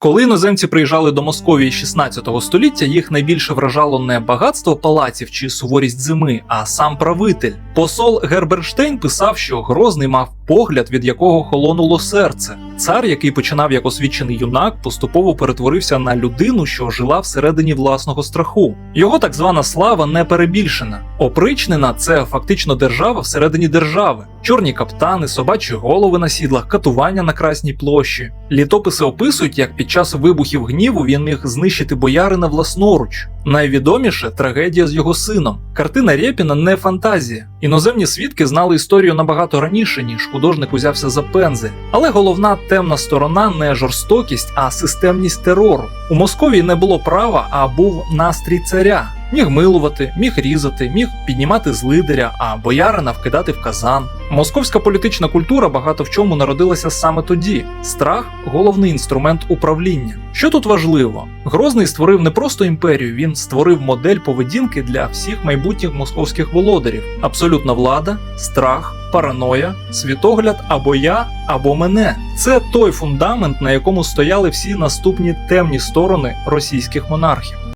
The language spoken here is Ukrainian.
Коли іноземці приїжджали до Московії 16 століття, їх найбільше вражало не багатство палаців чи суворість зими, а сам правитель. Посол Герберштейн писав, що Грозний мав погляд, від якого холонуло серце. Цар, який починав як освічений юнак, поступово перетворився на людину, що жила всередині власного страху. Його так звана слава не перебільшена. Опричнина це фактично держава всередині держави. Чорні каптани, собачі голови на сідлах, катування на Красній площі. Літописи описують, як під час вибухів гніву він міг знищити боярина власноруч. Найвідоміше трагедія з його сином. Картина Рєпіна не фантазія. Іноземні свідки знали історію набагато раніше, ніж художник узявся за пензи. Але головна темна сторона не жорстокість, а системність терору. У Московії не було права, а був настрій царя. Міг милувати, міг різати, міг піднімати з лидеря, а боярина вкидати в казан. Московська політична культура багато в чому народилася саме тоді. Страх головний інструмент управління. Що тут важливо? Грозний створив не просто імперію, він створив модель поведінки для всіх майбутніх московських володарів: абсолютна влада, страх, параноя, світогляд або я, або мене. Це той фундамент, на якому стояли всі наступні темні сторони російських монархів.